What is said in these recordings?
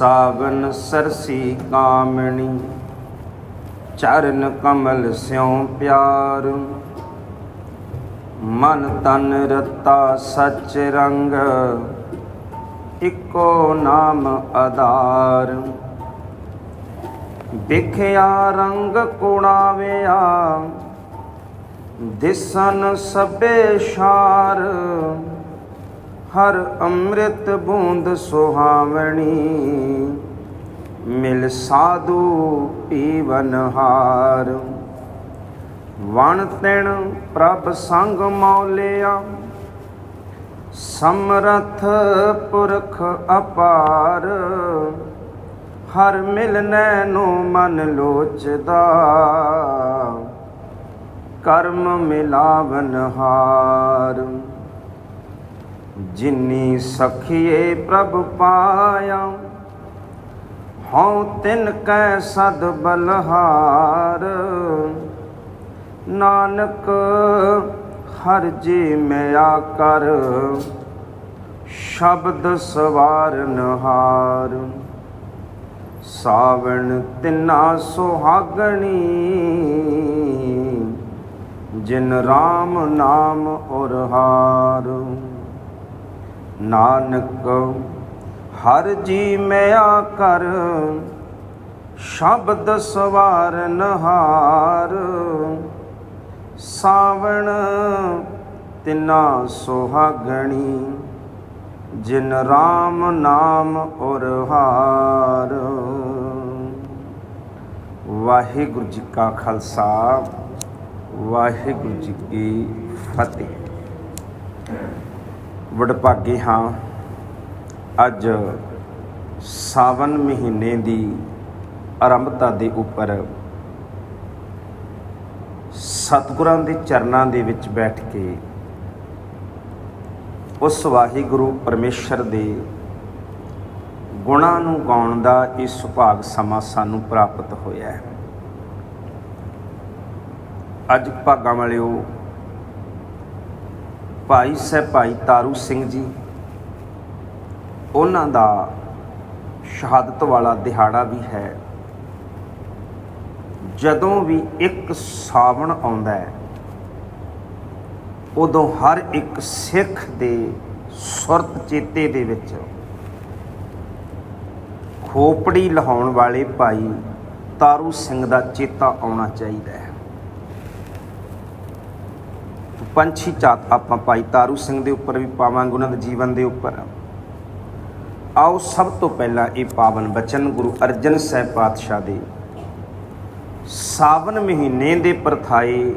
ਸਾਵਨ ਸਰਸੀ ਕਾਮਣੀ, ਚਰਨ ਕਮਲ ਸਿਉ ਪਿਆਰ। ਮਨ ਤਨ ਰਤਾ ਸਚ ਰੰਗ, ਇੱਕੋ ਨਾਮ ਆਧਾਰ। ਵਿਖਿਆ ਰੰਗ ਕੁਣਾਵਿਆ, ਦਿਸਨ ਸਭੇ ਸ਼ਾਰ। ਹਰ ਅੰਮ੍ਰਿਤ ਬੂੰਦ ਸੁਹਾਵਣੀ, ਮਿਲ ਸਾਧੂ ਪੀਵਨ ਹਾਰ। ਵਣ ਤਿਣ ਪ੍ਰਭ ਸੰਗ ਮੌਲਿਆ, ਸਮਰਥ ਪੁਰਖ ਅਪਾਰ। ਹਰ ਮਿਲਨੈ ਨੂੰ ਮਨ ਲੋਚਦਾ, ਕਰਮ ਮਿਲਾਵਨ ਹਾਰ। ਜਿਨੀ ਸਖੀਏ ਪ੍ਰਭ ਪਾਇਆ, ਹਉ ਤਿਨ ਕੈ ਸਦ ਬਲਹਾਰ। ਨਾਨਕ, ਹਰ ਜੀ ਮਿਆ ਕਰ, ਸ਼ਬਦ ਸਵਾਰਨ ਹਾਰ ਸਾਵਣ ਤਿਨਾ ਸੁਹਾਗਣੀ, ਜਿਨ RAM ਨਾਮ ਔਰ ਹਾਰ ਨਾਨਕ, ਹਰ ਜੀ ਮਿਆ ਕਰ, ਸ਼ਬਦ ਸਵਾਰ ਨਹਾਰ। ਸਾਵਣ ਤਿਨਾ ਸੁਹਾਗਣੀ, ਜਿਨ RAM ਨਾਮ ਔਰ ਹਾਰ। ਵਾਹਿਗੁਰੂ ਜੀ ਕਾ ਖਾਲਸਾ, ਵਾਹਿਗੁਰੂ ਜੀ ਕੀ ਫਤਿਹ। ਵਡਭਾਗੇ ਹਾਂ। ਅੱਜ ਸਾਵਨ ਮਹੀਨੇ ਦੀ ਆਰੰਭਤਾ ਦੇ ਉੱਪਰ ਸਤਿਗੁਰਾਂ ਦੇ ਚਰਨਾਂ ਦੇ ਵਿੱਚ ਬੈਠ ਕੇ ਉਸ ਵਾਹਿਗੁਰੂ ਪਰਮੇਸ਼ਰ ਦੇ ਗੁਣਾਂ ਨੂੰ ਗਾਉਣ ਦਾ ਇਹ ਸੁਭਾਗ ਸਮਾਂ ਸਾਨੂੰ ਪ੍ਰਾਪਤ ਹੋਇਆ ਹੈ। ਅੱਜ ਭਾਗਾਂ ਵਾਲਿਓ ਭਾਈ ਸਾਹਿਬ ਭਾਈ ਤਾਰੂ ਸਿੰਘ ਜੀ, ਉਹਨਾਂ ਦਾ ਸ਼ਹਾਦਤ ਵਾਲਾ ਦਿਹਾੜਾ ਵੀ ਹੈ। ਜਦੋਂ ਵੀ ਇੱਕ ਸਾਵਣ ਆਉਂਦਾ ਹੈ, ਉਦੋਂ ਹਰ ਇੱਕ ਸਿੱਖ ਦੇ ਸੁਰਤ ਚੇਤੇ ਦੇ ਵਿੱਚ ਖੋਪੜੀ ਲਹਾਉਣ ਵਾਲੇ ਭਾਈ ਤਾਰੂ ਸਿੰਘ ਦਾ ਚੇਤਾ ਆਉਣਾ ਚਾਹੀਦਾ ਹੈ। ਪੰਛੀ ਚਾਤ ਆਪਾਂ ਭਾਈ ਤਾਰੂ ਸਿੰਘ ਦੇ ਉੱਪਰ ਵੀ ਪਾਵਾਂਗੇ, ਉਹਨਾਂ ਦੇ ਜੀਵਨ ਦੇ ਉੱਪਰ। ਆਓ ਸਭ ਤੋਂ ਪਹਿਲਾਂ ਇਹ ਪਾਵਨ ਬਚਨ ਗੁਰੂ ਅਰਜਨ ਸਾਹਿਬ ਪਾਤਸ਼ਾਹ ਦੇ। ਸਾਵਨ ਮਹੀਨੇ ਦੇ ਪਰਥਾਏ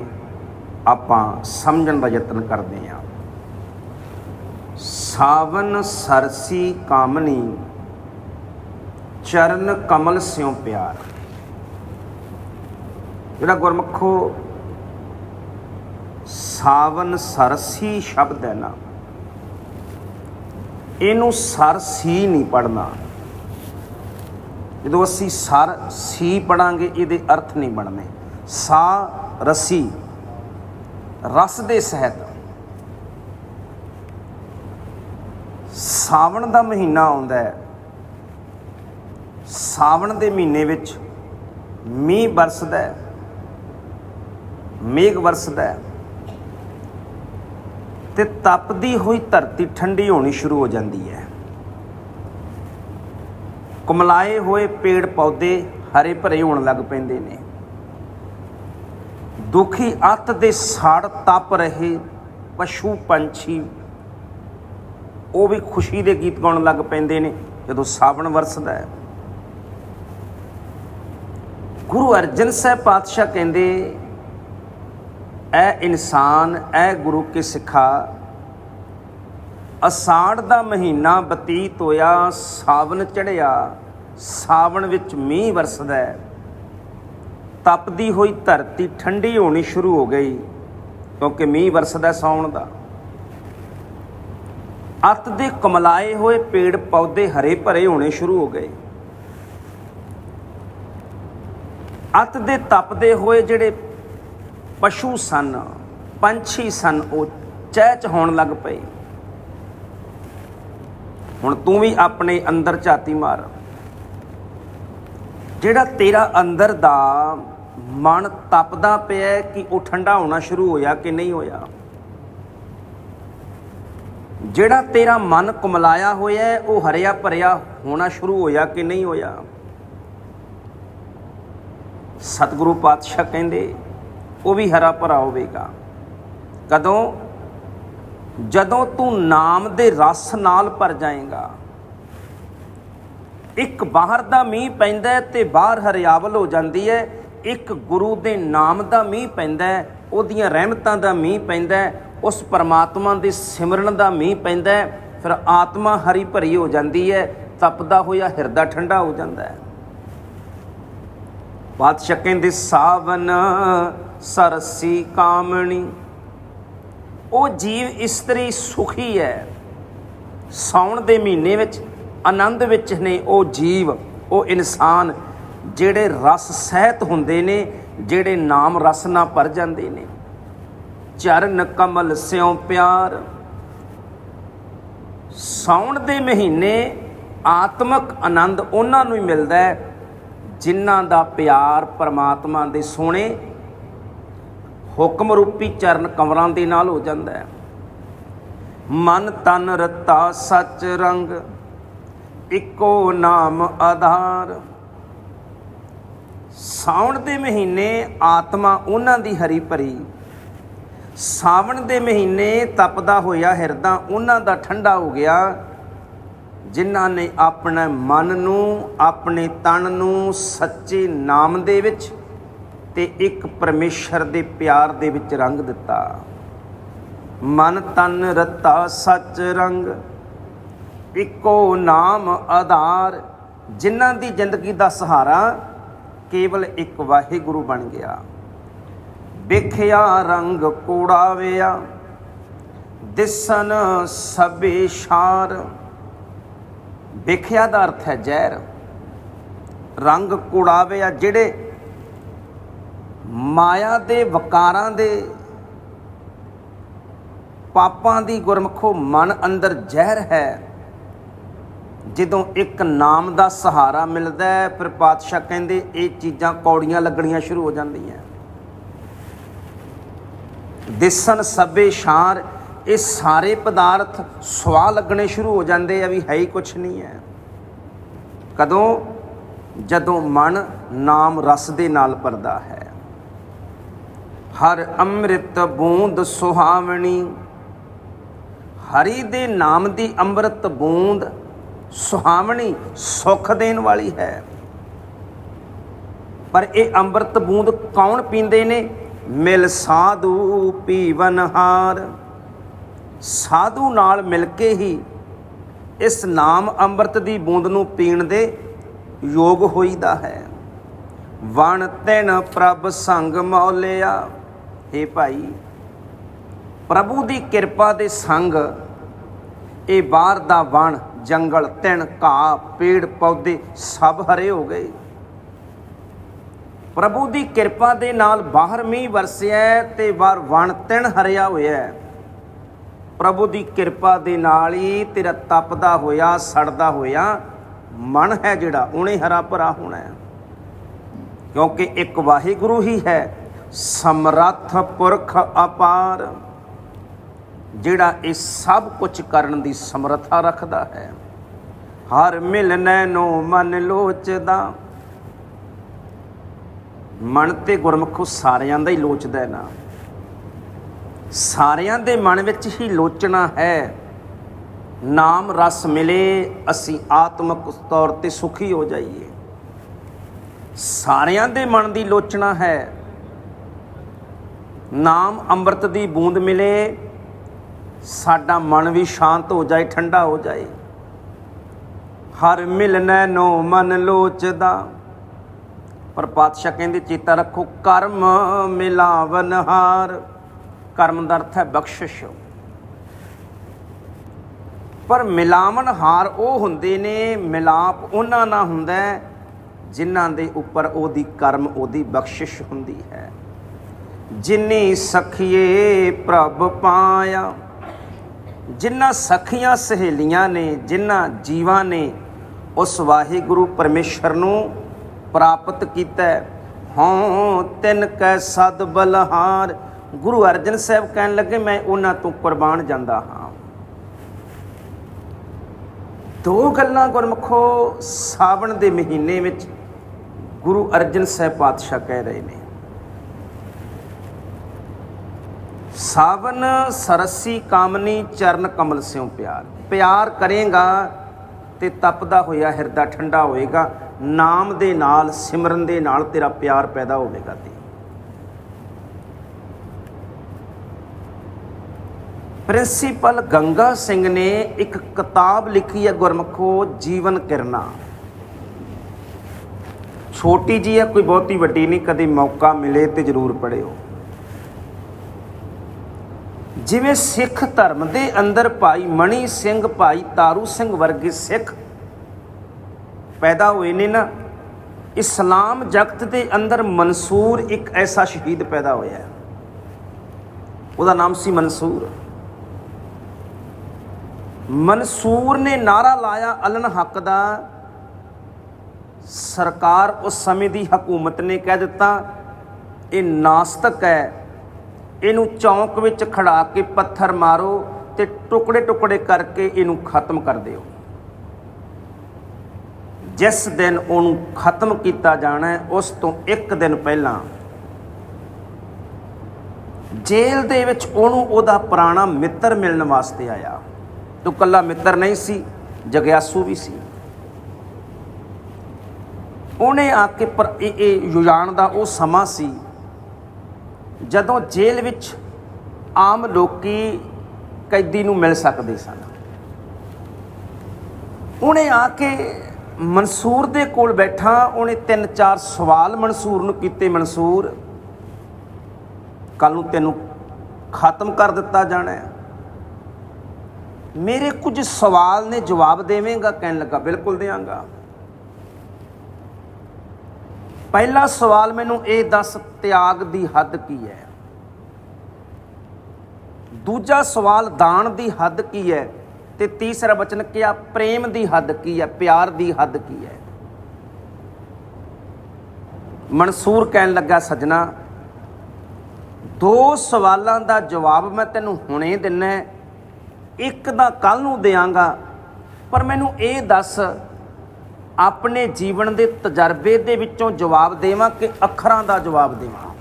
ਆਪਾਂ ਸਮਝਣ ਦਾ ਯਤਨ ਕਰਦੇ ਹਾਂ। ਸਾਵਨ ਸਰਸੀ ਕਾਮਨੀ ਚਰਨ ਕਮਲ ਸਿਉ ਪਿਆਰ। ਜਿਹੜਾ ਗੁਰਮਖੋ ਸਾਵਨ ਸਰਸੀ ਸ਼ਬਦ ਹੈ ਨਾ। ਇਹਨੂੰ ਸਰਸੀ ਨਹੀਂ ਪੜਨਾ ਜਦੋਂ ਅਸੀਂ ਸਰ ਸੀ ਪੜਾਂਗੇ ਇਹਦੇ ਅਰਥ ਨਹੀਂ ਬਣਨੇ। ਸਾ, ਰਸੀ, ਰਸ ਦੇ ਸਹਿਤ। ਸਾਵਣ ਦਾ ਮਹੀਨਾ ਆਉਂਦਾ ਹੈ। ਸਾਵਣ ਦੇ ਮਹੀਨੇ ਵਿੱਚ ਮੀਂਹ ਵਰਸਦਾ ਹੈ, ਮੇਘ ਵਰਸਦਾ ਹੈ। ਤੇ ਤਪਦੀ ਹੋਈ ਧਰਤੀ ਠੰਡੀ ਹੋਣੀ ਸ਼ੁਰੂ ਹੋ ਜਾਂਦੀ ਹੈ। ਕੁਮਲਾਏ ਹੋਏ ਪੇੜ ਪੌਦੇ ਹਰੇ ਭਰੇ ਹੋਣ ਲੱਗ ਪੈਂਦੇ ਨੇ। ਦੁਖੀ ਅੱਤ ਦੇ ਸਾੜ ਤਪ ਰਹੇ ਪਸ਼ੂ ਪੰਛੀ, ਉਹ ਵੀ ਖੁਸ਼ੀ ਦੇ ਗੀਤ ਗਾਉਣ ਲੱਗ ਪੈਂਦੇ ਨੇ ਜਦੋਂ ਸਾਵਣ ਵਰਸਦਾ ਹੈ। ਗੁਰੂ ਅਰਜਨ ਸਾਹਿਬ ਪਾਤਸ਼ਾਹ ਕਹਿੰਦੇ ਐ ਇਨਸਾਨ, ਐ ਗੁਰੂ ਕੇ ਸਿੱਖਾ। ਅਸਾੜ ਦਾ ਮਹੀਨਾ ਬਤੀਤ ਹੋਇਆ, ਸਾਵਨ ਚੜਿਆ ਸਾਵਣ ਵਿੱਚ ਮੀਂਹ ਵਰਸਦਾ ਹੈ। ਤਪਦੀ ਹੋਈ ਧਰਤੀ ਠੰਡੀ ਹੋਣੀ ਸ਼ੁਰੂ ਹੋ ਗਈ, ਕਿਉਂਕਿ ਮੀਂਹ ਵਰਸਦਾ ਸਾਉਣ ਦਾ। ਅੱਤ ਦੇ ਕਮਲਾਏ ਹੋਏ ਪੇੜ ਪੌਦੇ ਹਰੇ ਭਰੇ ਹੋਣੇ ਸ਼ੁਰੂ ਹੋ ਗਏ। ਅੱਤ ਦੇ ਤਪਦੇ ਹੋਏ ਜਿਹੜੇ ਪਸ਼ੂ ਸਨ, ਪੰਛੀ ਸਨ, ਉਹ ਚਹਿਚ ਹੋਣ ਲੱਗ ਪਏ। ਹੁਣ ਤੂੰ ਵੀ ਆਪਣੇ ਅੰਦਰ ਝਾਤੀ ਮਾਰ। ਜਿਹੜਾ ਤੇਰਾ ਅੰਦਰ ਦਾ ਮਨ ਤਪਦਾ ਪਿਆ ਕਿ ਉਹ ਠੰਡਾ ਹੋਣਾ ਸ਼ੁਰੂ ਹੋਇਆ ਕਿ ਨਹੀਂ ਹੋਇਆ? ਜਿਹੜਾ ਤੇਰਾ ਮਨ ਕੁਮਲਾਇਆ ਹੋਇਆ ਉਹ ਹਰਿਆ ਭਰਿਆ ਹੋਣਾ ਸ਼ੁਰੂ ਹੋਇਆ ਕਿ ਨਹੀਂ ਹੋਇਆ? ਸਤਿਗੁਰੂ ਪਾਤਸ਼ਾਹ ਕਹਿੰਦੇ ਉਹ ਵੀ ਹਰਾ ਭਰਾ ਹੋਵੇਗਾ। ਕਦੋਂ? ਜਦੋਂ ਤੂੰ ਨਾਮ ਦੇ ਰਸ ਨਾਲ ਭਰ ਜਾਏਗਾ। ਇੱਕ ਬਾਹਰ ਦਾ ਮੀਂਹ ਪੈਂਦਾ ਹੈ ਤੇ ਬਾਹਰ ਹਰਿਆਵਲ ਹੋ ਜਾਂਦੀ ਹੈ। ਇੱਕ ਗੁਰੂ ਦੇ ਨਾਮ ਦਾ ਮੀਂਹ ਪੈਂਦਾ ਉਹਦੀਆਂ ਰਹਿਮਤਾਂ ਦਾ ਮੀਂਹ ਪੈਂਦਾ ਉਸ ਪਰਮਾਤਮਾ ਦੇ ਸਿਮਰਨ ਦਾ ਮੀਂਹ ਪੈਂਦਾ ਫਿਰ ਆਤਮਾ ਹਰੀ ਭਰੀ ਹੋ ਜਾਂਦੀ ਹੈ, ਤਪਦਾ ਹੋਇਆ ਹਿਰਦਾ ਠੰਡਾ ਹੋ ਜਾਂਦਾ ਹੈ। ਬਾਦਸ਼ਾਹ ਕਹਿੰਦੇ, ਸਾਵਨ ਸਰਸੀ ਕਾਮਣੀ। ਉਹ ਜੀਵ ਇਸਤਰੀ ਸੁਖੀ ਹੈ। ਸਾਉਣ ਦੇ ਮਹੀਨੇ ਵਿੱਚ, ਆਨੰਦ ਵਿੱਚ ਨੇ ਉਹ ਜੀਵ, ਉਹ ਇਨਸਾਨ ਜਿਹੜੇ ਰਸ ਸਹਿਤ ਹੁੰਦੇ ਨੇ, ਜਿਹੜੇ ਨਾਮ ਰਸ ਨਾਲ ਭਰ ਜਾਂਦੇ ਨੇ। ਚਰਨ ਕਮਲ ਸਿਉ ਪਿਆਰ। ਸਾਉਣ ਦੇ ਮਹੀਨੇ ਆਤਮਿਕ ਆਨੰਦ ਉਹਨਾਂ ਨੂੰ ਹੀ ਮਿਲਦਾ ਹੈ, ਜਿਨ੍ਹਾਂ ਦਾ ਪਿਆਰ ਪਰਮਾਤਮਾ ਦੇ ਸੋਹਣੇ ਹੁਕਮ ਰੂਪੀ ਚਰਨ ਕਮਰਾਂ ਦੇ ਨਾਲ ਹੋ ਜਾਂਦਾ ਹੈ। ਮਨ ਤਨ ਰਤਾ ਸੱਚ ਰੰਗ, ਇੱਕੋ ਨਾਮ ਆਧਾਰ। ਸਾਵਣ ਦੇ ਮਹੀਨੇ ਆਤਮਾ ਉਹਨਾਂ ਦੀ ਹਰੀ ਭਰੀ। ਸਾਵਣ ਦੇ ਮਹੀਨੇ ਤਪਦਾ ਹੋਇਆ ਹਿਰਦਾ ਉਹਨਾਂ ਦਾ ਠੰਡਾ ਹੋ ਗਿਆ। ਜਿਨ੍ਹਾਂ ਨੇ ਆਪਣੇ ਮਨ ਨੂੰ, ਆਪਣੇ ਤਨ ਨੂੰ ਸੱਚੇ ਨਾਮ ਦੇ ਵਿੱਚ ਤੇ ਇੱਕ ਪਰਮੇਸ਼ਰ ਦੇ ਪਿਆਰ ਦੇ ਵਿੱਚ ਰੰਗ ਦਿੱਤਾ। ਮਨ ਤਨ ਰਤਾ ਸੱਚ ਰੰਗ, ਇੱਕੋ ਨਾਮ ਆਧਾਰ, ਜਿਨ੍ਹਾਂ ਦੀ ਜ਼ਿੰਦਗੀ ਦਾ ਸਹਾਰਾ ਕੇਵਲ ਇੱਕ ਵਾਹਿਗੁਰੂ ਬਣ ਗਿਆ। ਵੇਖਿਆ ਰੰਗ ਕੋੜਾਵਿਆ, ਦਿਸਨ ਸਭੇ ਸ਼ਾਰ। ਵੇਖਿਆ ਦਾ ਅਰਥ ਹੈ ਜ਼ਹਿਰ। ਰੰਗ ਕੋੜਾਵਿਆ, ਜਿਹੜੇ ਮਾਇਆ ਦੇ ਵਕਾਰਾਂ ਦੇ ਪਾਪਾਂ ਦੀ ਗੁਰਮਖੋ ਮਨ ਅੰਦਰ ਜ਼ਹਿਰ ਹੈ। ਜਦੋਂ ਇੱਕ ਨਾਮ ਦਾ ਸਹਾਰਾ ਮਿਲਦਾ ਹੈ, ਫਿਰ ਪਾਤਸ਼ਾਹ ਕਹਿੰਦੇ, ਇਹ ਚੀਜ਼ਾਂ ਕੌੜੀਆਂ ਲੱਗਣੀਆਂ ਸ਼ੁਰੂ ਹੋ ਜਾਂਦੀਆਂ ਦਿਸਣ, ਸਭੇ ਸ਼ਾਰ ਇਹ ਸਾਰੇ ਪਦਾਰਥ ਸਵਾ ਲੱਗਣੇ ਸ਼ੁਰੂ ਹੋ ਜਾਂਦੇ ਆ ਵੀ ਹੈ ਹੀ ਕੁਛ ਨਹੀਂ ਹੈ। ਕਦੋਂ? ਜਦੋਂ ਮਨ ਨਾਮ ਰਸ ਦੇ ਨਾਲ ਭਰਦਾ ਹੈ। ਹਰ ਅੰਮ੍ਰਿਤ ਬੂੰਦ ਸੁਹਾਵਣੀ। ਹਰੀ ਦੇ ਨਾਮ ਦੀ ਅੰਮ੍ਰਿਤ ਬੂੰਦ ਸੁਹਾਵਣੀ ਸੁਖ ਦੇਣ ਵਾਲੀ ਹੈ। ਪਰ ਇਹ ਅੰਮ੍ਰਿਤ ਬੂੰਦ ਕੌਣ ਪੀਂਦੇ ਨੇ? ਮਿਲ ਸਾਧੂ ਪੀਵਨਹਾਰ ਸਾਧੂ ਨਾਲ ਮਿਲ ਕੇ ਹੀ ਇਸ ਨਾਮ ਅੰਮ੍ਰਿਤ ਦੀ ਬੂੰਦ ਨੂੰ ਪੀਣ ਦੇ ਯੋਗ ਹੋਈਦਾ ਹੈ। ਵਣ ਤਿਨ ਪ੍ਰਭ ਸੰਗ ਮੌਲਿਆ। ਏ ਭਾਈ, ਪ੍ਰਭੂ ਦੀ ਕਿਰਪਾ ਦੇ ਸੰਗ, ਇਹ ਬਾਹਰ ਦਾ ਵਣ, ਜੰਗਲ ਤਿਣ ਘਾਹ, ਪੇੜ, ਪੌਦੇ ਸਭ ਹਰੇ ਹੋ ਗਏ। ਪ੍ਰਭੂ ਦੀ ਕਿਰਪਾ ਦੇ ਨਾਲ ਬਾਹਰ ਮੀਂਹ ਵਰਸਿਆ ਤੇ ਬਾਹਰ ਵਣ ਤਿਣ ਹਰਿਆ ਹੋਇਆ ਪ੍ਰਭੂ ਦੀ ਕਿਰਪਾ ਦੇ ਨਾਲ ਹੀ ਤੇਰਾ ਤਪਦਾ ਹੋਇਆ, ਸੜਦਾ ਹੋਇਆ ਮਨ ਹੈ ਜਿਹੜਾ, ਉਹਨੇ ਹਰਾ ਭਰਾ ਹੋਣਾ ਕਿਉਂਕਿ ਇੱਕ ਵਾਹਿਗੁਰੂ ਹੀ ਹੈ ਸਮਰੱਥ ਪੁਰਖ ਅਪਾਰ, ਜਿਹੜਾ ਇਹ ਸਭ ਕੁਝ ਕਰਨ ਦੀ ਸਮਰੱਥਾ ਰੱਖਦਾ ਹੈ। ਹਰ ਮਿਲਨੈ ਨੂੰ ਮਨ ਲੋਚਦਾ। ਮਨ ਤੇ ਗੁਰਮੁਖੋ ਸਾਰਿਆਂ ਦਾ ਹੀ ਲੋਚਦਾ ਨਾ। ਸਾਰਿਆਂ ਦੇ ਮਨ ਵਿੱਚ ਹੀ ਲੋਚਣਾ ਹੈ। ਨਾਮ ਰਸ ਮਿਲੇ, ਅਸੀਂ ਆਤਮਿਕ ਤੌਰ ਤੇ ਸੁਖੀ ਹੋ ਜਾਈਏ। ਸਾਰਿਆਂ ਦੇ ਮਨ ਦੀ ਲੋਚਣਾ ਹੈ। ਨਾਮ ਅੰਮ੍ਰਿਤ ਦੀ ਬੂੰਦ ਮਿਲੇ, ਸਾਡਾ ਮਨ ਵੀ ਸ਼ਾਂਤ ਹੋ ਜਾਏ, ਠੰਡਾ ਹੋ ਜਾਏ। ਹਰ ਮਿਲਨੈ ਨੋ ਮਨ ਲੋਚਦਾ। ਪਰ ਪਾਤਸ਼ਾਹ ਕਹਿੰਦੇ, ਚੇਤਾ ਰੱਖੋ, ਕਰਮ ਮਿਲਾਵਨ ਹਾਰ, ਕਰਮ ਦਾ ਅਰਥ ਹੈ ਬਖਸ਼ਿਸ਼। ਪਰ ਮਿਲਾਵਨ ਹਾਰ ਉਹ ਹੁੰਦੇ ਨੇ, ਮਿਲਾਪ ਉਹਨਾਂ ਨਾਲ ਹੁੰਦਾ ਜਿਨ੍ਹਾਂ ਦੇ ਉੱਪਰ ਉਹਦੀ ਕਰਮ, ਉਹਦੀ ਬਖਸ਼ਿਸ਼ ਹੁੰਦੀ ਹੈ। ਜਿਨੀ ਸਖੀਏ ਪ੍ਰਭ ਪਾਇਆ। ਜਿਨ੍ਹਾਂ ਸਖੀਆਂ ਸਹੇਲੀਆਂ ਨੇ, ਜਿਨ੍ਹਾਂ ਜੀਵਾਂ ਨੇ, ਉਸ ਵਾਹਿਗੁਰੂ ਪਰਮੇਸ਼ਰ ਨੂੰ ਪ੍ਰਾਪਤ ਕੀਤਾ ਹਉ ਤਿੰਨ ਕੈ ਸਦ ਬਲਹਾਰ। ਗੁਰੂ ਅਰਜਨ ਸਾਹਿਬ ਕਹਿਣ ਲੱਗੇ, ਮੈਂ ਉਹਨਾਂ ਤੋਂ ਕੁਰਬਾਨ ਜਾਂਦਾ ਹਾਂ। ਦੋ ਗੱਲਾਂ ਗੁਰਮਖੋ, ਸਾਵਣ ਦੇ ਮਹੀਨੇ ਵਿੱਚ ਗੁਰੂ ਅਰਜਨ ਸਾਹਿਬ ਪਾਤਸ਼ਾਹ ਕਹਿ ਰਹੇ ਨੇ। ਸਾਵਨ ਸਰਸੀ ਕਾਮਨੀ ਚਰਨ ਕਮਲ ਸਿਉ ਪਿਆਰ। ਪਿਆਰ ਕਰੇਗਾ ਤੇ ਤਪਦਾ ਹੋਇਆ ਹਿਰਦਾ ਠੰਡਾ ਹੋਏਗਾ। ਨਾਮ ਦੇ ਨਾਲ, ਸਿਮਰਨ ਦੇ ਨਾਲ ਤੇਰਾ ਪਿਆਰ ਪੈਦਾ ਹੋਵੇਗਾ ਤੇ ਪ੍ਰਿੰਸੀਪਲ ਗੰਗਾ ਸਿੰਘ ਨੇ ਇੱਕ ਕਿਤਾਬ ਲਿਖੀ ਹੈ ਗੁਰਮਖੋ ਜੀਵਨ ਕਿਰਨਾ। ਛੋਟੀ ਜੀ ਹੈ, ਕੋਈ ਬਹੁਤੀ ਵੱਡੀ ਨਹੀਂ, ਕਦੇ ਮੌਕਾ ਮਿਲੇ ਤੇ ਜ਼ਰੂਰ ਪੜਿਓ ਜਿਵੇਂ ਸਿੱਖ ਧਰਮ ਦੇ ਅੰਦਰ ਭਾਈ ਮਣੀ ਸਿੰਘ ਭਾਈ ਤਾਰੂ ਸਿੰਘ ਵਰਗੇ ਸਿੱਖ ਪੈਦਾ ਹੋਏ ਨੇ ਨਾ, ਇਸਲਾਮ ਜਗਤ ਦੇ ਅੰਦਰ ਮਨਸੂਰ ਇੱਕ ਐਸਾ ਸ਼ਹੀਦ ਪੈਦਾ ਹੋਇਆ ਉਹਦਾ ਨਾਮ ਸੀ ਮਨਸੂਰ। ਮਨਸੂਰ ਨੇ ਨਾਰਾ ਲਾਇਆ ਅਲਨ ਹੱਕ ਦਾ। ਸਰਕਾਰ ਉਸ ਸਮੇਂ ਦੀ ਹਕੂਮਤ ਨੇ ਕਹਿ ਦਿੱਤਾ, ਇਹ ਨਾਸਤਕ ਹੈ ਇਹਨੂੰ ਚੌਂਕ ਵਿੱਚ ਖੜਾ ਕੇ ਪੱਥਰ ਮਾਰੋ ਤੇ ਟੁਕੜੇ ਟੁਕੜੇ ਕਰਕੇ ਇਹਨੂੰ ਖਤਮ ਕਰ ਦਿਓ। ਜਿਸ ਦਿਨ ਉਹਨੂੰ ਖਤਮ ਕੀਤਾ ਜਾਣਾ ਹੈ, ਉਸ ਤੋਂ ਇੱਕ ਦਿਨ ਪਹਿਲਾਂ ਜੇਲ੍ਹ ਦੇ ਵਿੱਚ ਉਹਨੂੰ ਉਹਦਾ ਪੁਰਾਣਾ ਮਿੱਤਰ ਮਿਲਣ ਵਾਸਤੇ ਆਇਆ। ਤੂੰ ਕੱਲਾ ਮਿੱਤਰ ਨਹੀਂ ਸੀ, ਜਗਿਆਸੂ ਵੀ ਸੀ। ਉਹਨੇ ਆ ਕੇ ਪਰ ਇਹ ਇਹ ਯੁਜਾਨ ਦਾ ਉਹ ਸਮਾਂ ਸੀ ਜਦੋਂ ਜੇਲ੍ਹ ਵਿੱਚ ਆਮ ਲੋਕੀ ਕੈਦੀ ਨੂੰ ਮਿਲ ਸਕਦੇ ਸਨ। ਉਹਨੇ ਆ ਕੇ ਮਨਸੂਰ ਦੇ ਕੋਲ ਬੈਠਾ, ਉਹਨੇ ਤਿੰਨ ਚਾਰ ਸਵਾਲ ਮਨਸੂਰ ਨੂੰ ਕੀਤੇ, ਮਨਸੂਰ ਕੱਲ ਨੂੰ ਤੈਨੂੰ ਖਤਮ ਕਰ ਦਿੱਤਾ ਜਾਣਾ ਹੈ। ਮੇਰੇ ਕੁਝ ਸਵਾਲ ਨੇ, ਜਵਾਬ ਦੇਵੇਂਗਾ? ਕਹਿਣ ਲੱਗਾ, ਬਿਲਕੁਲ ਦੇਵਾਂਗਾ। ਪਹਿਲਾ ਸਵਾਲ ਮੈਨੂੰ ਇਹ ਦੱਸ, ਤਿਆਗ ਦੀ ਹੱਦ ਕੀ ਹੈ? ਦੂਜਾ ਸਵਾਲ, ਦਾਨ ਦੀ ਹੱਦ ਕੀ ਹੈ? ਤੇ ਤੀਸਰਾ ਬਚਨ ਕਿਹਾ ਪ੍ਰੇਮ ਦੀ ਹੱਦ ਕੀ ਹੈ? ਪਿਆਰ ਦੀ ਹੱਦ ਕੀ ਹੈ? ਮਨਸੂਰ ਕਹਿਣ ਲੱਗਾ, ਸਜਣਾ, ਦੋ ਸਵਾਲਾਂ ਦਾ ਜਵਾਬ ਮੈਂ ਤੈਨੂੰ ਹੁਣੇ ਦਿੰਨਾ ਇੱਕ ਦਾ ਕੱਲ ਨੂੰ ਦੇਵਾਂਗਾ ਪਰ ਮੈਨੂੰ ਇਹ ਦੱਸ ਆਪਣੇ ਜੀਵਨ ਦੇ ਤਜਰਬੇ ਦੇ ਵਿੱਚੋਂ ਜਵਾਬ ਦੇਵਾਂ ਕਿ ਅੱਖਰਾਂ ਦਾ ਜਵਾਬ ਦੇਵਾਂ?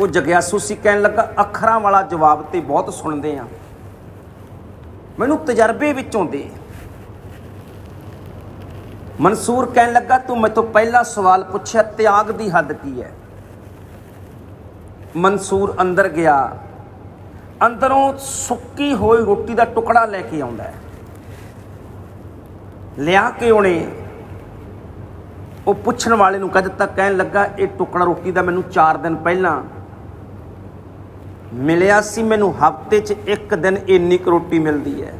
ਉਹ ਜਗਿਆਸੂ ਸੀ ਕਹਿਣ ਲੱਗਾ, ਅੱਖਰਾਂ ਵਾਲਾ ਜਵਾਬ ਤੇ ਬਹੁਤ ਸੁਣਦੇ ਆ। ਮੈਨੂੰ ਤਜਰਬੇ ਵਿੱਚੋਂ ਦੇ। ਮਨਸੂਰ ਕਹਿਣ ਲੱਗਾ, ਤੂੰ ਮੈਥੋਂ ਪਹਿਲਾ ਸਵਾਲ ਪੁੱਛਿਆ, ਤਿਆਗ ਦੀ ਹੱਦ ਕੀ ਹੈ? ਮਨਸੂਰ ਅੰਦਰ ਗਿਆ। ਅੰਦਰੋਂ ਸੁੱਕੀ ਹੋਈ ਰੋਟੀ ਦਾ ਟੁਕੜਾ ਲੈ ਕੇ ਆਉਂਦਾ ਹੈ। ਲਿਆ ਕੇ ਉਹਨੇ ਉਹ ਪੁੱਛਣ ਵਾਲੇ ਨੂੰ ਕਹਿ ਦਿੱਤਾ, ਕਹਿਣ ਲੱਗਾ, ਇਹ ਟੁਕੜਾ ਰੋਟੀ ਦਾ ਮੈਨੂੰ 4 ਦਿਨ ਪਹਿਲਾਂ। ਮਿਲਿਆ ਸੀ ਮੈਨੂੰ ਹਫ਼ਤੇ 'ਚ ਇੱਕ ਦਿਨ ਇੰਨੀ ਕੁ ਰੋਟੀ ਮਿਲਦੀ ਹੈ।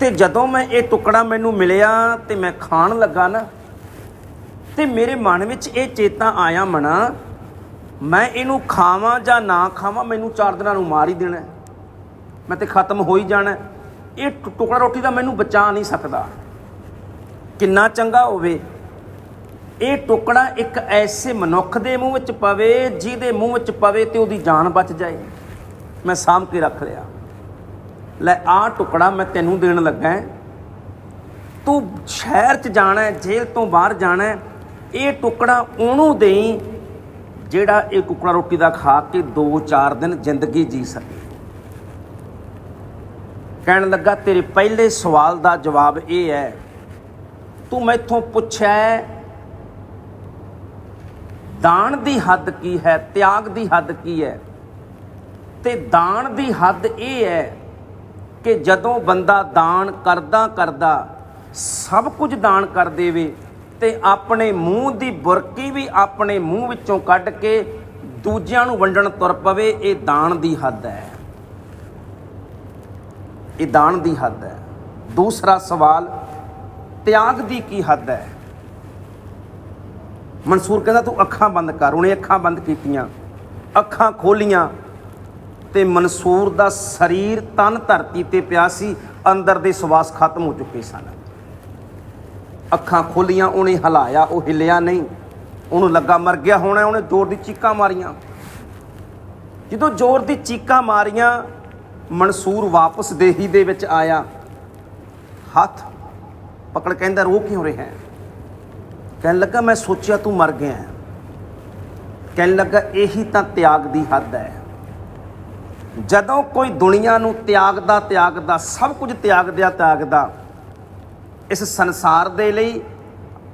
ਤੇ ਜਦੋਂ ਮੈਂ ਇਹ ਟੁਕੜਾ ਮੈਨੂੰ ਮਿਲਿਆ ਤੇ ਮੈਂ ਖਾਣ ਲੱਗਾ ਨਾ, ਤੇ ਮੇਰੇ ਮਨ ਵਿੱਚ ਇਹ ਚੇਤਾ ਆਇਆ ਮਨਾ, ਮੈਂ ਇਹਨੂੰ ਖਾਵਾਂ ਜਾਂ ਨਾ ਖਾਵਾਂ, ਮੈਨੂੰ 4 ਦਿਨਾਂ ਨੂੰ ਮਾਰ ਹੀ ਦੇਣਾ ਮੈਂ ਤੇ ਖਤਮ ਹੋ ਹੀ ਜਾਣਾ ਇਹ ਟੁ- ਟੁਕੜਾ ਰੋਟੀ ਦਾ ਮੈਨੂੰ ਬਚਾ ਨਹੀਂ ਸਕਦਾ। ਕਿੰਨਾ ਚੰਗਾ ਹੋਵੇ। ਇਹ ਟੁਕੜਾ ਇੱਕ ਐਸੇ ਮਨੁੱਖ ਦੇ ਮੂੰਹ ਵਿੱਚ ਪਵੇ, ਜਿਹਦੇ ਮੂੰਹ ਵਿੱਚ ਪਵੇ ਤੇ ਉਹਦੀ ਜਾਨ ਬਚ ਜਾਏ। ਮੈਂ ਸਾਂਭ ਕੇ ਰੱਖ ਲਿਆ। ਲੈ, ਆਹ ਟੁਕੜਾ ਮੈਂ ਤੈਨੂੰ ਦੇਣ ਲੱਗਾ ਤੂੰ ਸ਼ਹਿਰ 'ਚ ਜਾਣਾ ਹੈ, ਜੇਲ੍ਹ ਤੋਂ ਬਾਹਰ ਜਾਣਾ ਹੈ। ਇਹ ਟੁਕੜਾ ਉਹਨੂੰ ਦੇਈ ਜਿਹੜਾ ਇਹ ਟੁਕੜਾ ਰੋਟੀ ਦਾ ਖਾ ਕੇ 2-4 ਦਿਨ ਜ਼ਿੰਦਗੀ ਜੀ ਸਕੇ। ਕਹਿਣ ਲੱਗਾ ਤੇਰੇ ਪਹਿਲੇ ਸਵਾਲ ਦਾ ਜਵਾਬ ਇਹ ਹੈ ਤੂੰ ਮੈਥੋਂ ਪੁੱਛਿਆ ਹੈ, ਦਾਨ ਦੀ ਹੱਦ ਕੀ ਹੈ ਤਿਆਗ ਦੀ ਹੱਦ ਕੀ ਹੈ? ਤੇ ਦਾਨ ਦੀ ਹੱਦ ਇਹ ਹੈ ਕਿ ਜਦੋਂ ਬੰਦਾ ਦਾਨ ਕਰਦਾ ਕਰਦਾ ਸਭ ਕੁਝ ਦਾਨ ਕਰ ਦੇਵੇ ਤੇ ਆਪਣੇ ਮੂੰਹ ਦੀ ਬੁਰਕੀ ਵੀ ਆਪਣੇ ਮੂੰਹ ਵਿੱਚੋਂ ਕੱਢ ਕੇ ਦੂਜਿਆਂ ਨੂੰ ਵੰਡਣ ਤੁਰ ਪਵੇ ਇਹ ਦਾਨ ਦੀ ਹੱਦ ਹੈ। ਇਹ ਦਾਨ ਦੀ ਹੱਦ ਹੈ। ਦੂਸਰਾ ਸਵਾਲ, ਤਿਆਗ ਦੀ ਕੀ ਹੱਦ ਹੈ? ਮਨਸੂਰ ਕਹਿੰਦਾ, ਤੂੰ ਅੱਖਾਂ ਬੰਦ ਕਰ। ਉਹਨੇ ਅੱਖਾਂ ਬੰਦ ਕੀਤੀਆਂ। ਅੱਖਾਂ ਖੋਲੀਆਂ ਤੇ ਮਨਸੂਰ ਦਾ ਸਰੀਰ ਤਨ ਧਰਤੀ ਤੇ ਪਿਆ ਸੀ, ਅੰਦਰ ਦੇ ਸਵਾਸ ਖਤਮ ਹੋ ਚੁੱਕੇ ਸਨ। ਅੱਖਾਂ ਖੋਲੀਆਂ, ਉਹਨੇ ਹਲਾਇਆ, ਉਹ ਹਿੱਲਿਆ ਨਹੀਂ। ਉਹਨੂੰ ਲੱਗਾ ਮਰ ਗਿਆ ਹੋਣਾ, ਉਹਨੇ ਜ਼ੋਰ ਦੀ ਚੀਕਾਂ ਮਾਰੀਆਂ। ਜਦੋਂ ਜ਼ੋਰ ਦੀ ਚੀਕਾਂ ਮਾਰੀਆਂ ਮਨਸੂਰ ਵਾਪਸ ਦੇਹੀ ਦੇ ਵਿੱਚ ਆਇਆ। ਹੱਥ ਪਕੜ ਕਹਿੰਦਾ ਰੋ ਕਿਉਂ ਰਿਹਾ ਹੈ? ਕਹਿਣ ਲੱਗਾ, ਮੈਂ ਸੋਚਿਆ ਤੂੰ ਮਰ ਗਿਆ ਹੈ। ਕਹਿਣ ਲੱਗਾ, ਇਹੀ ਤਾਂ ਤਿਆਗ ਦੀ ਹੱਦ ਹੈ। ਜਦੋਂ ਕੋਈ ਦੁਨੀਆ ਨੂੰ ਤਿਆਗਦਾ ਤਿਆਗਦਾ, ਸਭ ਕੁਝ ਤਿਆਗਦਿਆ ਤਿਆਗਦਾ, ਇਸ ਸੰਸਾਰ ਦੇ ਲਈ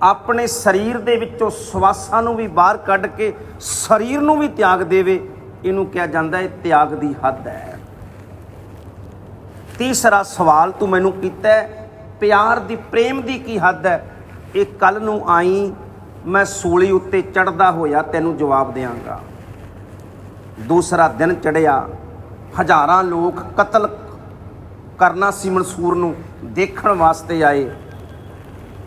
ਆਪਣੇ ਸਰੀਰ ਦੇ ਵਿੱਚੋਂ ਸਵਾਸਾਂ ਨੂੰ ਵੀ ਬਾਹਰ ਕੱਢ ਕੇ ਸਰੀਰ ਨੂੰ ਵੀ ਤਿਆਗ ਦੇਵੇ, ਇਹਨੂੰ ਕਿਹਾ ਜਾਂਦਾ ਹੈ ਤਿਆਗ ਦੀ ਹੱਦ ਹੈ। ਤੀਸਰਾ ਸਵਾਲ ਤੂੰ ਮੈਨੂੰ ਕੀਤਾ ਪਿਆਰ ਦੀ, ਪ੍ਰੇਮ ਦੀ ਕੀ ਹੱਦ ਹੈ? ਇਹ ਕੱਲ ਨੂੰ ਆਈ, ਮੈਂ ਸੂਲੀ ਉੱਤੇ ਚੜਦਾ ਹੋਇਆ ਤੈਨੂੰ ਜਵਾਬ ਦੇਵਾਂਗਾ ਦੂਸਰਾ ਦਿਨ ਚੜਿਆ ਹਜ਼ਾਰਾਂ ਲੋਕ ਕਤਲ ਕਰਨਾ ਸੀ ਮਨਸੂਰ ਨੂੰ ਦੇਖਣ ਵਾਸਤੇ ਆਏ।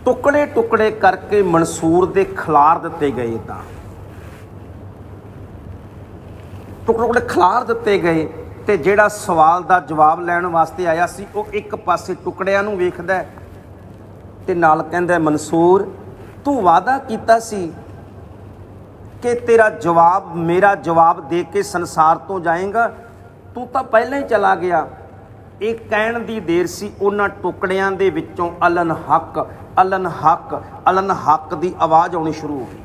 ਟੁਕੜੇ ਟੁਕੜੇ ਕਰਕੇ ਮਨਸੂਰ ਦੇ ਖਿਲਾਰ ਦਿੱਤੇ ਗਏ ਤਾਂ। ਟੁਕੜੇ ਟੁਕੜੇ ਖਿਲਾਰ ਦਿੱਤੇ ਗਏ। ਤੇ ਜਿਹੜਾ ਸਵਾਲ ਦਾ ਜਵਾਬ ਲੈਣ ਵਾਸਤੇ ਆਇਆ ਸੀ, ਉਹ ਇੱਕ ਪਾਸੇ ਟੁਕੜਿਆਂ ਨੂੰ ਵੇਖਦਾ ਹੈ ਤੇ ਨਾਲ ਕਹਿੰਦਾ ਮਨਸੂਰ, ਤੂੰ ਵਾਅਦਾ ਕੀਤਾ ਸੀ ਕਿ ਤੇਰਾ ਜਵਾਬ ਮੇਰਾ ਜਵਾਬ ਦੇ ਕੇ ਸੰਸਾਰ ਤੋਂ ਜਾਏਗਾ। ਤੂੰ ਤਾਂ ਪਹਿਲਾਂ ਹੀ ਚਲਾ ਗਿਆ। ਇਹ ਕਹਿਣ ਦੀ ਦੇਰ ਸੀ। ਉਹਨਾਂ ਟੁਕੜਿਆਂ ਦੇ ਵਿੱਚੋਂ ਅਲਨ ਹੱਕ ਅਲਨ ਹੱਕ ਅਲਨ ਹੱਕ ਦੀ ਆਵਾਜ਼ ਆਉਣੀ ਸ਼ੁਰੂ ਹੋ ਗਈ।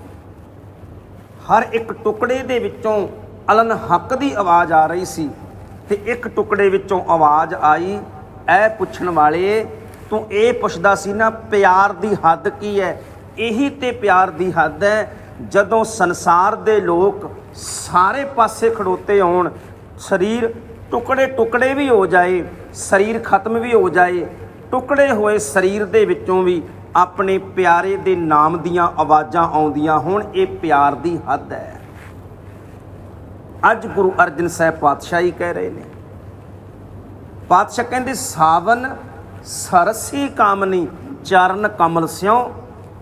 ਹਰ ਇੱਕ ਟੁਕੜੇ ਦੇ ਵਿੱਚੋਂ ਅਲਨ ਹੱਕ ਦੀ ਆਵਾਜ਼ ਆ ਰਹੀ ਸੀ। ਤੇ ਇੱਕ ਟੁਕੜੇ ਵਿੱਚੋਂ ਆਵਾਜ਼ ਆਈ, ਐ ਪੁੱਛਣ ਵਾਲੇ, ਤੂੰ ਇਹ ਪੁੱਛਦਾ ਸੀ ਨਾ, ਪਿਆਰ ਦੀ ਹੱਦ ਕੀ ਹੈ ਇਹੀ ਤੇ ਪਿਆਰ ਦੀ ਹੱਦ ਹੈ ਜਦੋਂ ਸੰਸਾਰ ਦੇ ਲੋਕ ਸਾਰੇ ਪਾਸੇ ਖੜੋਤੇ ਹੋਣ, ਸਰੀਰ ਟੁਕੜੇ ਟੁਕੜੇ ਵੀ ਹੋ ਜਾਏ, ਸਰੀਰ ਖਤਮ ਵੀ ਹੋ ਜਾਏ, ਟੁਕੜੇ ਹੋਏ ਸਰੀਰ ਦੇ ਵਿੱਚੋਂ ਵੀ ਆਪਣੇ ਪਿਆਰੇ ਦੇ ਨਾਮ ਦੀਆਂ ਆਵਾਜ਼ਾਂ ਆਉਂਦੀਆਂ ਹੋਣ, ਇਹ ਪਿਆਰ ਦੀ ਹੱਦ ਹੈ ਅੱਜ ਗੁਰੂ ਅਰਜਨ ਸਾਹਿਬ ਪਾਤਸ਼ਾਹੀ ਕਹਿ ਰਹੇ ਨੇ। ਪਾਤਸ਼ਾਹ ਕਹਿੰਦੇ, ਸਾਵਨ ਸਰਸੀ ਕਾਮਨੀ, ਚਰਨ ਕਮਲ ਸਿਉ,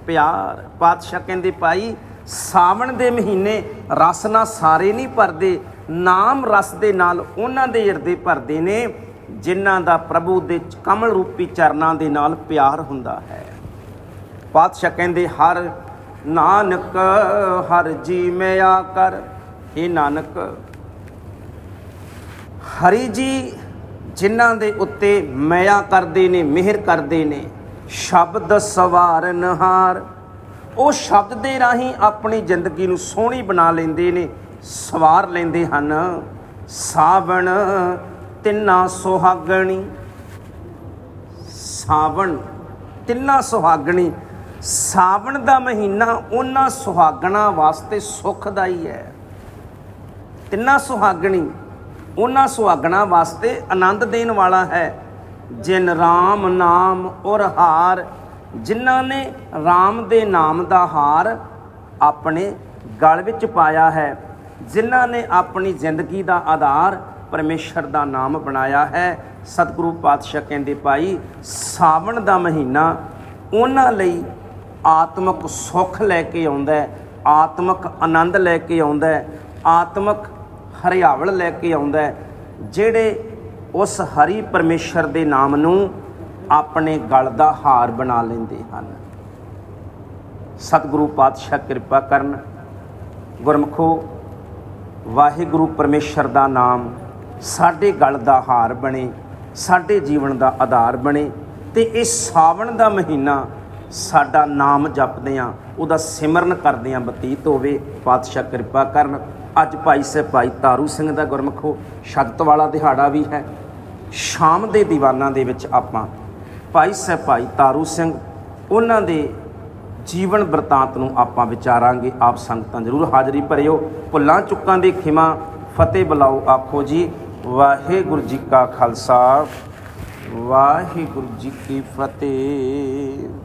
ਪਿਆਰ। ਪਾਤਸ਼ਾਹ ਕਹਿੰਦੇ, ਭਾਈ, ਸਾਵਣ ਦੇ ਮਹੀਨੇ ਰਸ ਨਾਲ ਸਾਰੇ ਨਹੀਂ ਭਰਦੇ, ਨਾਮ ਰਸ ਦੇ ਨਾਲ ਉਹਨਾਂ ਦੇ ਹਿਰਦੇ ਭਰਦੇ ਨੇ, ਜਿਨ੍ਹਾਂ ਦਾ ਪ੍ਰਭੂ ਦੇ ਕਮਲ ਰੂਪੀ ਚਰਨਾਂ ਦੇ ਨਾਲ ਪਿਆਰ ਹੁੰਦਾ ਹੈ। ਪਾਤਸ਼ਾਹ ਕਹਿੰਦੇ, ਹਰ ਨਾਨਕ ਹਰ ਜੀ ਮਿਆ ਕਰ ਇਹ ਨਾਨਕ, ਹਰੀ ਜੀ ਜਿਨ੍ਹਾਂ ਦੇ ਉੱਤੇ ਮਿਆ ਕਰਦੇ ਨੇ, ਮਿਹਰ ਕਰਦੇ ਨੇ, ਸ਼ਬਦ ਸਵਾਰਨਹਾਰ ਉਹ ਸ਼ਬਦ ਦੇ ਰਾਹੀਂ ਆਪਣੀ ਜ਼ਿੰਦਗੀ ਨੂੰ ਸੋਹਣੀ ਬਣਾ ਲੈਂਦੇ ਨੇ, ਸਵਾਰ ਲੈਂਦੇ ਹਨ। ਸਾਵਣ ਤਿੰਨਾ ਸੁਹਾਗਣੀ, ਸਾਵਣ ਤਿੰਨਾ ਸੁਹਾਗਣੀ। ਸਾਵਣ ਦਾ ਮਹੀਨਾ ਉਹਨਾਂ ਸੁਹਾਗਣਾ ਵਾਸਤੇ ਸੁਖਦਾਈ ਹੈ। ਤਿੰਨਾ ਸੁਹਾਗਣੀ, ਉਹਨਾਂ ਸੁਹਾਗਣਾ ਵਾਸਤੇ ਆਨੰਦ ਦੇਣ ਵਾਲਾ ਹੈ। ਜਿਨ RAM ਨਾਮ ਔਰ ਹਾਰ, ਜਿਨ੍ਹਾਂ ਨੇ RAM ਦੇ ਨਾਮ ਦਾ ਹਾਰ ਆਪਣੇ ਗਲ ਵਿੱਚ ਪਾਇਆ ਹੈ, ਜਿਨ੍ਹਾਂ ਨੇ ਆਪਣੀ ਜ਼ਿੰਦਗੀ ਦਾ ਆਧਾਰ ਪਰਮੇਸ਼ਰ ਦਾ ਨਾਮ ਬਣਾਇਆ ਹੈ। ਸਤਿਗੁਰੂ ਪਾਤਸ਼ਾਹ ਕਹਿੰਦੇ, ਭਾਈ, ਸਾਵਣ ਦਾ ਮਹੀਨਾ ਉਹਨਾਂ ਲਈ ਆਤਮਿਕ ਸੁੱਖ ਲੈ ਕੇ ਆਉਂਦਾ ਹੈ, ਆਤਮਿਕ ਆਨੰਦ ਲੈ ਕੇ ਆਉਂਦਾ ਹੈ, ਆਤਮਿਕ ਹਰਿਆਵਲ ਲੈ ਕੇ ਆਉਂਦਾ ਜਿਹੜੇ ਉਸ ਹਰੀ ਪਰਮੇਸ਼ਰ ਦੇ ਨਾਮ ਨੂੰ ਆਪਣੇ ਗਲ ਦਾ ਹਾਰ ਬਣਾ ਲੈਂਦੇ ਹਨ। ਸਤਿਗੁਰੂ ਪਾਤਸ਼ਾਹ ਕਿਰਪਾ ਕਰਨ, ਗੁਰਮਖੋ, ਵਾਹਿਗੁਰੂ ਪਰਮੇਸ਼ਰ ਦਾ ਨਾਮ ਸਾਡੇ ਗਲ ਦਾ ਹਾਰ ਬਣੇ, ਸਾਡੇ ਜੀਵਨ ਦਾ ਆਧਾਰ ਬਣੇ ਤੇ ਇਹ ਸਾਵਣ ਦਾ ਮਹੀਨਾ ਸਾਡਾ ਨਾਮ ਜਪਦੇ ਆ ਉਹਦਾ ਸਿਮਰਨ ਕਰਦੇ ਆ ਬਤੀਤ ਹੋਵੇ। ਪਾਤਸ਼ਾਹ ਕਿਰਪਾ ਕਰਨ। ਅੱਜ ਭਾਈ ਸਾਹਿਬ ਭਾਈ ਤਾਰੂ ਸਿੰਘ ਦਾ ਗੁਰਮਖੋ ਸ਼ਗਤ ਵਾਲਾ ਦਿਹਾੜਾ ਵੀ ਹੈ। ਸ਼ਾਮ ਦੇ ਦੀਵਾਨਾਂ ਦੇ ਵਿੱਚ ਆਪਾਂ ਭਾਈ ਸਾਹਿਬ ਭਾਈ ਤਾਰੂ ਸਿੰਘ, ਉਹਨਾਂ ਦੇ ਜੀਵਨ ਬਰਤਾਂਤ ਨੂੰ ਆਪਾਂ ਵਿਚਾਰਾਂਗੇ। ਆਪ ਸੰਗਤਾਂ ਜਰੂਰ ਹਾਜ਼ਰੀ ਭਰਿਓ। ਭੁੱਲਾਂ ਚੁੱਕਾਂ ਦੀ ਖਿਮਾ, ਫਤਿਹ ਬੁਲਾਓ ਆਖੋ ਜੀ। ਵਾਹਿਗੁਰੂ ਜੀ ਕਾ ਖਾਲਸਾ, ਵਾਹਿਗੁਰੂ ਜੀ ਕੀ ਫਤਿਹ।